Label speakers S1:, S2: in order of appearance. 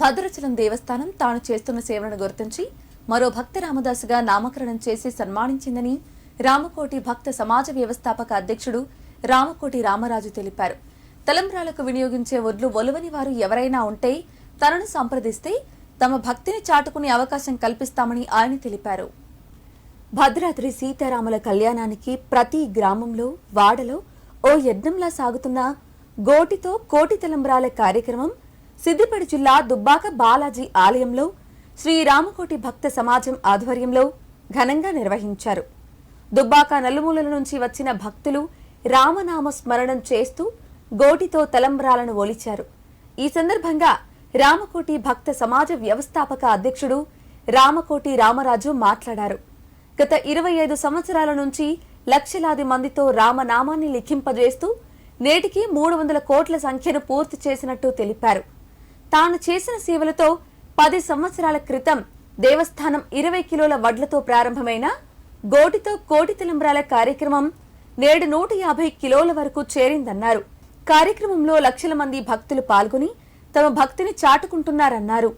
S1: భద్రాచలం దేవస్థానం తాను చేస్తున్న సేవలను గుర్తించి మరో భక్త రామదాసుగా నామకరణం చేసి సన్మానించిందని రామకోటి భక్త సమాజ వ్యవస్థాపక అధ్యక్షుడు రామకోటి రామరాజు తెలిపారు. తలంబ్రాలకు వినియోగించే ఒడ్లు ఒలవని వారు ఎవరైనా ఉంటే తనను సంప్రదిస్తే తమ భక్తిని చాటుకునే అవకాశం కల్పిస్తామని ఆయన తెలిపారు. భద్రాద్రి సీతారాముల కళ్యాణానికి ప్రతి గ్రామంలో వాడలో ఓ యజ్ఞంలా సాగుతున్న గోటితో కోటి తలంబ్రాల కార్యక్రమం సిద్దిపేట జిల్లా దుబ్బాక బాలాజీ ఆలయంలో శ్రీరామకోటి భక్త సమాజం ఆధ్వర్యంలో ఘనంగా నిర్వహించారు. దుబ్బాక నలుమూలల నుంచి వచ్చిన భక్తులు రామనామ స్మరణం చేస్తూ గోటితో తలంబ్రాలను ఒలిచారు. ఈ సందర్భంగా రామకోటి భక్త సమాజ వ్యవస్థాపక అధ్యక్షుడు రామకోటి రామరాజు మాట్లాడారు. గత ఇరవై ఐదు సంవత్సరాల నుంచి లక్షలాది మందితో రామనామాన్ని లిఖింపజేస్తూ నేటికి మూడు వందల కోట్ల సంఖ్యను పూర్తి చేసినట్టు తెలిపారు. తాను చేసిన సేవలతో పది సంవత్సరాల క్రితం దేవస్థానం ఇరవై కిలోల వడ్లతో ప్రారంభమైన గోటితో కోటి తలంబ్రాల కార్యక్రమం నేడు నూట యాభై కిలోల వరకు చేరిందన్నారు. కార్యక్రమంలో లక్షల మంది భక్తులు పాల్గొని తమ భక్తిని చాటుకుంటున్నారన్నారు.